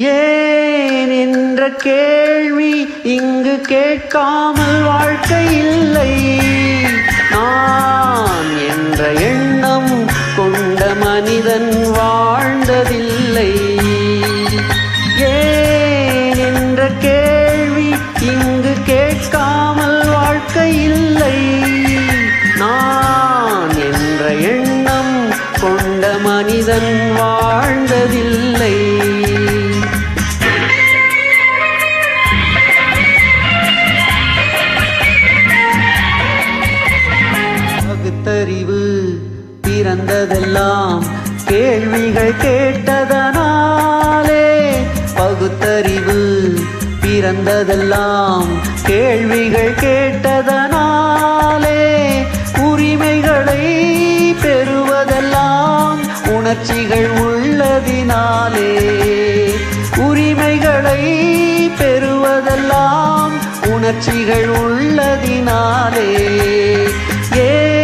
ஏன் என்ற கேள்வி இங்கு கேட்காமல் வாழ்க்கை இல்லை? கேட்டதெல்லாம் கேள்விகள் கேட்டதனாலே பகுத்தறிவு பிறந்ததெல்லாம் கேள்விகள் கேட்டதனாலே உரிமைகளை பெறுவதெல்லாம் உணர்ச்சிகள் உள்ளதினாலே உரிமைகளை பெறுவதெல்லாம் உணர்ச்சிகள் உள்ளதினாலே ஏ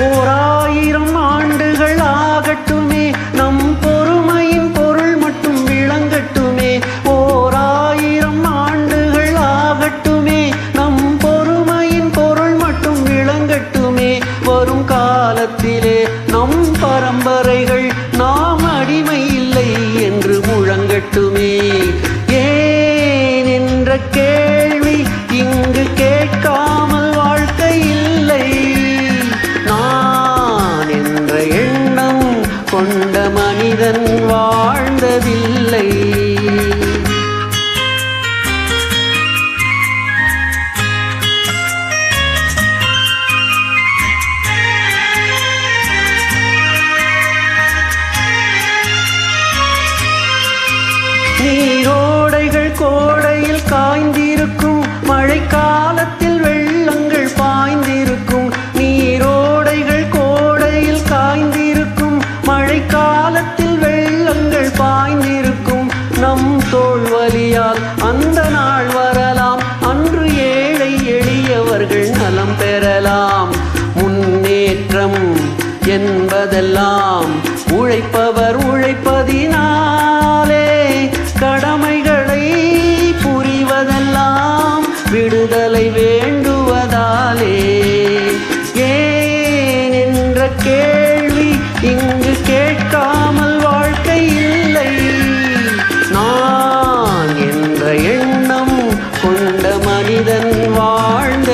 ஓராயிரம் ஆண்டுகள் ஆகட்டுமே. நம் பொறுமையின் பொருள் மட்டும் விளங்கட்டுமே. ஓராயிரம் ஆண்டுகள் ஆகட்டுமே. நம் பொறுமையின் பொருள் மட்டும் விளங்கட்டுமே. வரும் காலத்திலே நம் பரம்பரைகள் நாம் அடிமை இல்லை என்று முழங்கட்டுமே. ஏன் என்ற கே நீரோடைகள் கோடையில் காய்ந்திருக்கும். மழைக்காலத்தில் வெள்ளங்கள் பாய்ந்திருக்கும். நீரோடைகள் கோடையில் காய்ந்திருக்கும். மழைக்காலத்தில் வெள்ளங்கள் பாய்ந்திருக்கும். நம் தோல் வலியால் அந்த நாள் வரலாம். அன்று ஏழை எளியவர்கள் நலம் பெறலாம். முன்னேற்றம் என்பதெல்லாம் உழைப்பவர் உழைப்பதினால் வேண்டுவதாலே. ஏன் என்ற கேள்வி இங்கு கேட்காமல் வாழ்க்கை இல்லை. நான் என்ற எண்ணம் கொண்ட மனிதன் வாழ்ந்த